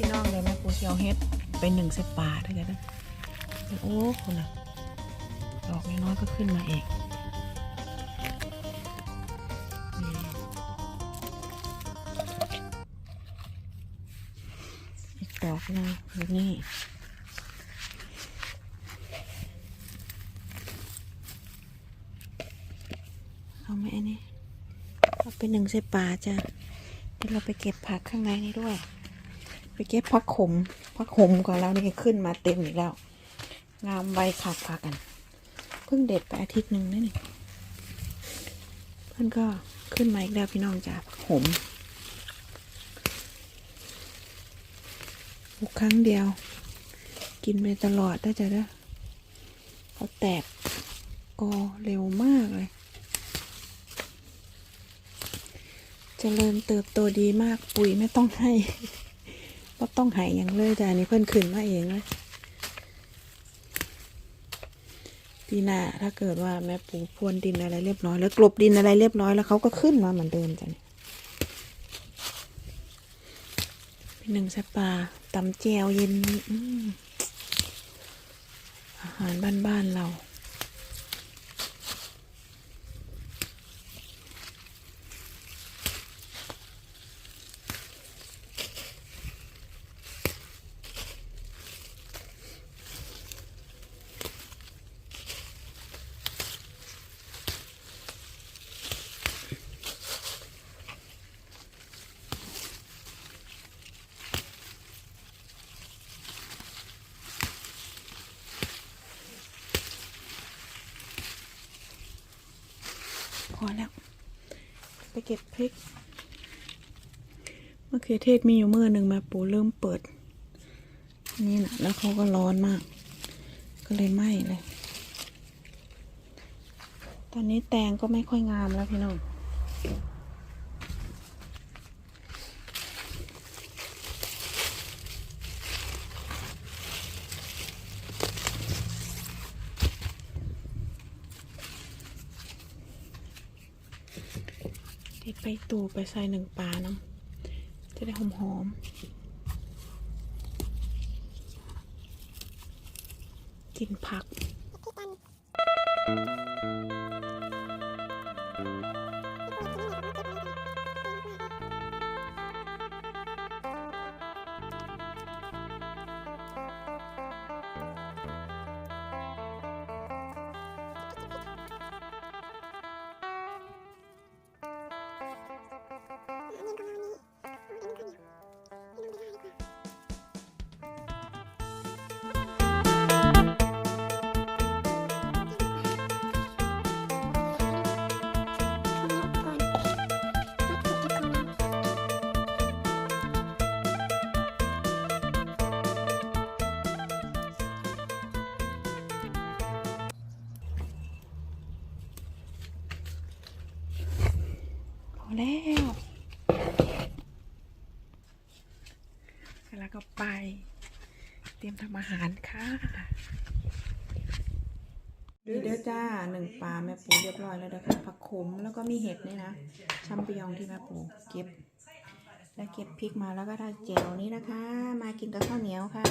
พี่น้องเลยแม่ปูเชียวเฮ็ดเป็นหนึ่งสิบปาทเท่านั้นนะโอ้คุณน่ะดอกน้อยก็ขึ้นมาเองนี่อีกดอกนึงอยู่นี่เอาไหมอันนี้เอาเป็นหนึ่งสิบปาจ้ะเดี๋ยวเราไปเก็บผักข้างในนี้ด้วย ไปเก็บผักขมผักขมก่อนแล้วนี่ขึ้นมาเต็มอีกแล้ว งามไวขาดผักกัน เพิ่งเด็ดไปอาทิตย์หนึ่งนั่นนี่เพื่อนก็ขึ้นมาอีกแล้วพี่น้องจ้าผักขมปลูกครั้งเดียว กินไปตลอดได้จะได้เขาแตกกอเร็วมากเลยเจริญเติบโตดีมากปุ๋ยไม่ต้องให้ ก็ต้องหายย่างเลยแต่อันนี้เพื่อนขึ้นมาเองเลยปีหน้าถ้าเกิดว่าแม่ปูพรวนดินอะไรเรียบร้อย แล้วกลบดินอะไรเรียบร้อยแล้วเขาก็ขึ้นมาเหมือนเดิมจ้ะเนี่ยเป็นหนึ่งสปาตำแจวเย็นออาหารบ้านๆเรา พอแล้ว ไปเก็บพริกมะเขือเทศมีอยู่มือหนึ่งมาปูเริ่มเปิด นี่นะแล้วเขาก็ร้อนมาก ก็เลยไหม้เลย ตอนนี้แตงก็ไม่ค่อยงามแล้วพี่น้อง เด็ดไปตูไปใส่หนึ่งปลาน้ำจะได้หอมหอมกินผัก แล้วแล้วก็ไป เตรียมทำอาหารค่ะดีเด้อจ้าหนึ่งปลาแม่ปูเรียบร้อยแล้วนะคะผักขมแล้วก็มีเห็ดนี่นะชัมปิยองที่แม่ปูเก็บ และเก็บพริกมาแล้วก็ได้แจวนี้นะคะ มากินกับข้าวเหนียวค่ะ